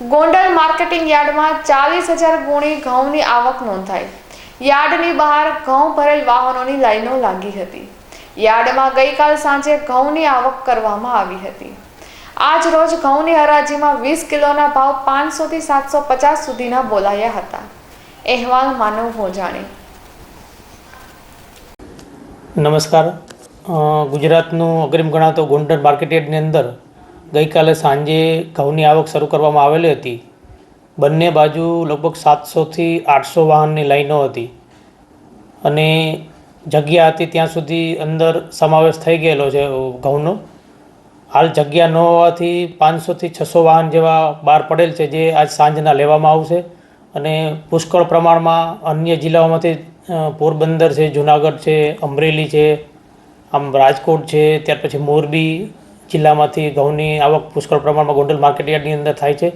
Gondal marketing યાર્ડમાં ચાલીસ હજાર ગુણી ઘઉંની આવક નોંધાઈ. યાર્ડની બહાર ઘઉં ભરેલ વાહનોની લાઈનો લાગી હતી. યાર્ડમાં ગઈકાલ સાંજે ઘઉંની આવક કરવામાં આવી હતી. આજ રોજ ઘઉંની હરાજીમાં વીસ કિલોના ભાવ પાંચસોથી સાતસો પચાસ સુધીના બોલાયા હતા. અહેવાલ માનવ ભોજાણી નમસ્કાર. ગુજરાતનું અગ્રીમ ગણાતો ગોંડલ માર્કેટયાર્ડની અંદર ગઈકાલે સાંજે ઘઉંની આવક શરૂ કરવામાં આવેલી હતી. બંને બાજુ લગભગ સાતસોથી આઠસો વાહનની લાઈનો હતી અને જગ્યા હતી ત્યાં સુધી અંદર સમાવેશ થઈ ગયેલો છે ઘઉંનો. હાલ જગ્યા ન હોવાથી પાંચસોથી છસો વાહન જેવા બહાર પડેલ છે જે આજ સાંજના લેવામાં આવશે અને પુષ્કળ પ્રમાણમાં અન્ય જિલ્લાઓમાંથી પોરબંદર છે, જુનાગઢ છે, અમરેલી છે, આમ રાજકોટ છે, ત્યાર પછી મોરબી જિલ્લામાંથી ઘઉંની આવક પુષ્કળ પ્રમાણમાં ગોંડલ માર્કેટયાર્ડની અંદર થાય છે.